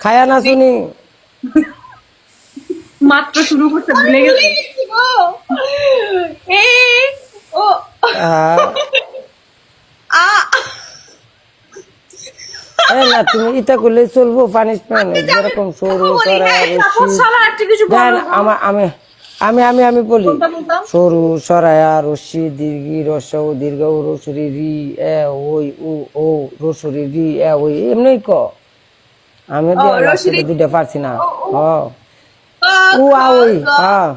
খায়া না শুনি। মাত্র শুরু করতে ভুলে গেছি। ও। আ। না তুমি ইটা করলে চলবো পানিশমেন্ট যেরকম সরু আমার আমি আমি আমি আমি বলি। সরু সরায়া রশ্মি দীর্ঘি রস ও দীর্ঘ রসুরি রি এ ওই উ ও রসুরি রি এ ওই এমনি ক। আমি দুটা পারছি না। ও আ, উ আ ওই হ্যাঁ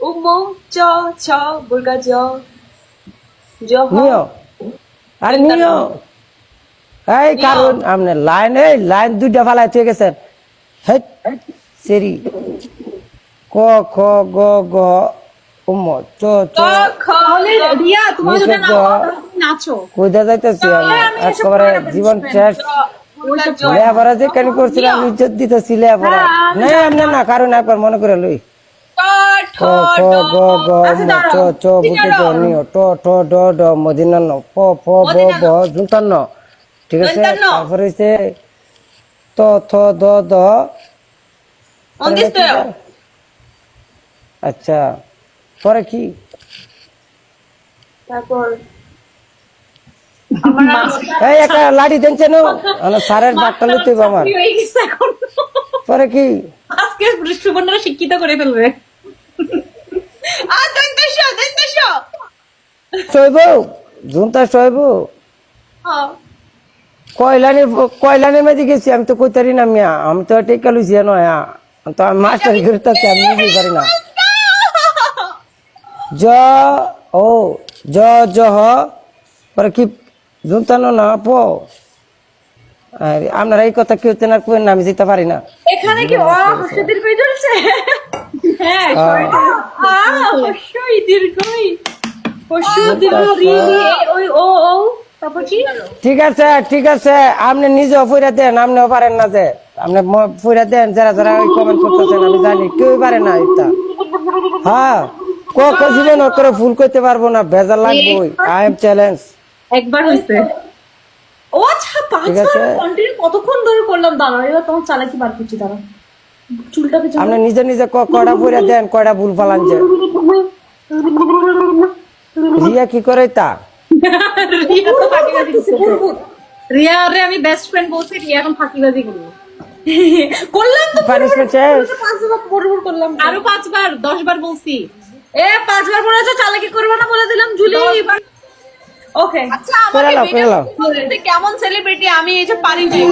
উমো চ ছ বুর্গা জ জ নিও। আরে নিও। এই কারণ আপনি লাইন এই লাইন দুইটা ফালাই ঠিক আছে হেট সেরি। ক খ গ গ উম চ চ। কইতে যাইতেছি আমি। একেবারে জীবন। শেষ। লেখাপড়া যে কেন করছিলাম ইজ্জত দিতেছি লেখাপড়া না এমনি না কারণ একবার মনে করে লই। ঠিক আছে। তারপরে হইছে ত থ দ দ। আচ্ছা পরে কি? তারপর? এই একটা লাঠি দেনছে নো মানে সারের বাট্টা আমার। পরে কি? আজকে সুবর্ণরা শিক্ষিত করে ফেলবে। আর দন্তেশ দন্তেশ শৈব জুনতা শৈব কয়লানের কয়লানের মেঝে গেছি আমি তো কইতারি না মিয়া। আমি তো টেকা নয় তো আমি মাস্টার করে থাকি আমি নিজেই পারি না। জ ও জ জ হ। পরে কি জুনতানো না প। আর আপনারা এই কথা কেউ তেনার কই না আমি যেতে পারি না। এখানে কি অ হর্ষ দীর্ঘই চলছে হ্যাঁ আ হর্ষ দীর্ঘই। হর্ষ দীর্ঘ রি রি, ওই ও ও ঠিক আছে ঠিক আছে আপনি নিজে ফুইরা দেন আপনিও পারেন না যে। আপনি ফুইরা দেন যারা যারা কমেন্ট করতেছেন আমি জানি কেউ পারে না এটা। হ্যাঁ ক ক জীবন করে ফুল করতে পারব না ভেজাল লাগবে আই এম চ্যালেঞ্জ একবার হইছে। ও আচ্ছা ঠিক পাঁচবার কন্টিনিউ কতক্ষণ ধরে করলাম? দাঁড়াও এবার তোমার চালাকি বার করছি দাঁড়াও। চুলটা পেছনে আপনি নিজে নিজে ক- কয়টা ফুইরা দেন কয়টা ভুল ফালান যে রিয়া কি করে তা? রিয়া তো ফাঁকিবাজি করছে। রিয়া রে আমি বেস্ট ফ্রেন্ড বলছি রিয়া এখন ফাঁকিবাজি করল করলাম তো পানিশমেন্ট শেষ। পাঁচবার পরপর করলাম। আরও পাঁচবার দশ বার বলছি। এ পাঁচবার বলেছ চালাকি করবে না বলে দিলাম জুলি। ওকে আচ্ছা আমাকে ভিডিও কেমন সেলিব্রিটি আমি এই যে পারি যাই